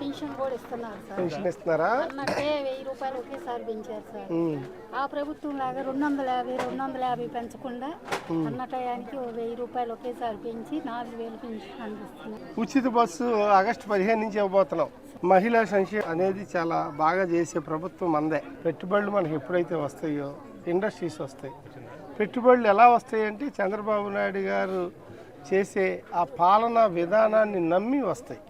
Pension కూడా ఇస్తున్నారు sir. Pension ఇస్తున్నారా? అన్నట్టే వెయ్యి రూపాయలు ఒకేసారి పెంచారు సార్. ఆ ప్రభుత్వం లాగా రెండు వందల యాభై రెండు వందల యాభై పెంచకుండా అన్న టయానికి వెయ్యి రూపాయలు ఒకేసారి పెంచి నాలుగు వేలు పెన్షన్ అందిస్తున్నారు. ఉచిత బస్సు ఆగస్టు పదిహేను నుంచి ఇవ్వబోతున్నాం. మహిళా సంక్షేమం అనేది చాలా బాగా చేసే ప్రభుత్వం మందే. పెట్టుబడులు మనకి ఎప్పుడైతే వస్తాయో ఇండస్ట్రీస్ వస్తాయి. పెట్టుబడులు ఎలా వస్తాయి అంటే చంద్రబాబు నాయుడు గారు చేసే ఆ పాలనా విధానాన్ని నమ్మి వస్తాయి.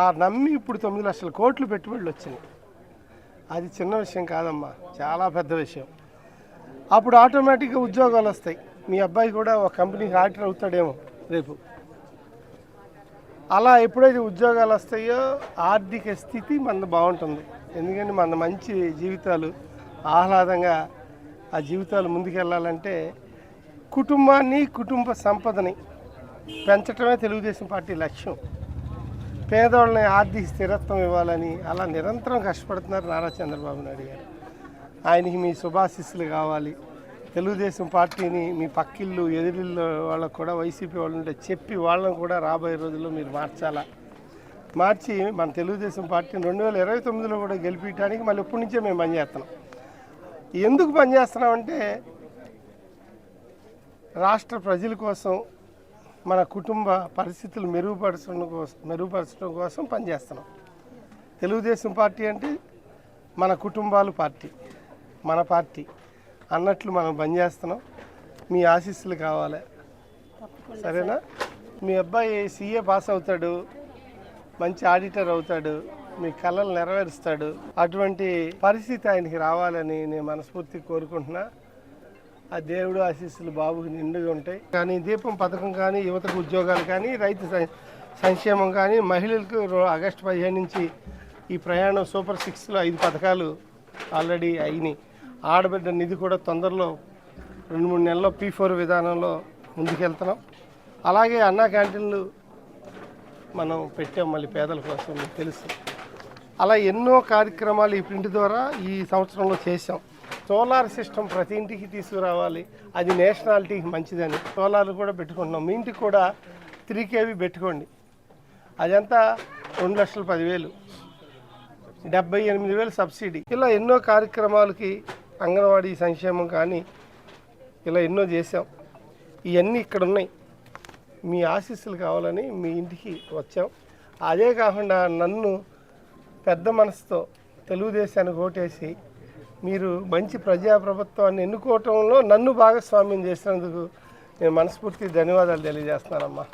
ఆ నమ్మి ఇప్పుడు తొమ్మిది లక్షల కోట్లు పెట్టుబడులు వచ్చినాయి. అది చిన్న విషయం కాదమ్మా చాలా పెద్ద విషయం. అప్పుడు ఆటోమేటిక్గా ఉద్యోగాలు వస్తాయి. మీ అబ్బాయి కూడా ఒక కంపెనీకి ఆర్డర్ అవుతాడేమో రేపు. అలా ఎప్పుడైతే ఉద్యోగాలు వస్తాయో ఆర్థిక స్థితి మనది బాగుంటుంది. ఎందుకంటే మన మంచి జీవితాలు ఆహ్లాదంగా ఆ జీవితాలు ముందుకెళ్ళాలంటే కుటుంబాన్ని కుటుంబ సంపదని పెంచటమే తెలుగుదేశం పార్టీ లక్ష్యం. పేదోళ్ళని ఆర్థిక స్థిరత్వం ఇవ్వాలని అలా నిరంతరం కష్టపడుతున్నారు నారా చంద్రబాబు నాయుడు గారు. ఆయనకి మీ శుభాశిస్సులు కావాలి. తెలుగుదేశం పార్టీని మీ పక్కిళ్ళు ఎదురిళ్ళు వాళ్ళకు కూడా వైసీపీ వాళ్ళు ఉంటే చెప్పి వాళ్ళని కూడా రాబోయే రోజుల్లో మీరు మార్చాలా? మార్చి మన తెలుగుదేశం పార్టీని రెండు వేల ఇరవై తొమ్మిదిలో కూడా గెలిపించడానికి మళ్ళీ ఇప్పటి నుంచే మేము పనిచేస్తున్నాం ఎందుకు పనిచేస్తున్నామంటే రాష్ట్ర ప్రజల కోసం మన కుటుంబ పరిస్థితులు మెరుగుపరచడం కోసం మెరుగుపరచడం కోసం పనిచేస్తున్నాం. తెలుగుదేశం పార్టీ అంటే మన కుటుంబాలు పార్టీ మన పార్టీ అన్నట్లు మనం పనిచేస్తున్నాం. మీ ఆశీస్సులు కావాలి. సరేనా? మీ అబ్బాయి సీఏ పాస్ అవుతాడు మంచి ఆడిటర్ అవుతాడు మీ కళలు నెరవేరుస్తాడు. అటువంటి పరిస్థితి ఆయనకి రావాలని నేను మనస్ఫూర్తిగా కోరుకుంటున్నా. ఆ దేవుడు ఆశీస్సులు బాబుకి నిండుగా ఉంటాయి. కానీ దీపం పథకం కానీ యువతకు ఉద్యోగాలు కానీ రైతు సం- సంక్షేమం కానీ మహిళలకు రో- ఆగస్టు పదిహేను నుంచి ఈ ప్రయాణం సూపర్ సిక్స్లో ఐదు పథకాలు ఆల్రెడీ అయినాయి. ఆడబిడ్డ నిధి కూడా తొందరలో రెండు మూడు నెలల్లో పీ ఫోర్ విధానంలో ముందుకెళ్తున్నాం. అలాగే అన్నా క్యాంటీన్లు మనం పెట్టాం మళ్ళీ పేదల కోసం మీకు తెలుసు. అలా ఎన్నో కార్యక్రమాలు ఈ ప్రింట్ ద్వారా ఈ సంవత్సరంలో చేశాం. సోలార్ సిస్టమ్ ప్రతి ఇంటికి తీసుకురావాలి. అది నేషనాలిటీకి మంచిదని. సోలార్ కూడా పెట్టుకుంటున్నాం. మీ ఇంటికి కూడా త్రీ కేవీ పెట్టుకోండి. అదంతా రెండు లక్షల పదివేలు. డెబ్బై ఎనిమిది వేలు సబ్సిడీ. ఇలా ఎన్నో కార్యక్రమాలకి అంగన్వాడీ సంక్షేమం కానీ ఇలా ఎన్నో చేసాం ఇవన్నీ ఇక్కడ ఉన్నాయి. మీ ఆశీస్సులు కావాలని మీ ఇంటికి వచ్చాం. అదే కాకుండా నన్ను పెద్ద మనసుతో తెలుగుదేశానికి ఓటేసి మీరు మంచి ప్రజాప్రభుత్వాన్ని ఎన్నుకోవటంలో నన్ను భాగస్వామ్యం చేసినందుకు నేను మనస్ఫూర్తి ధన్యవాదాలు తెలియజేస్తున్నానమ్మా?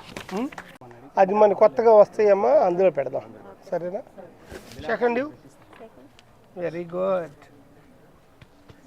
అది మన కొత్తగా వస్తాయమ్మా అందులో పెడదాం. సరేనా? Second very good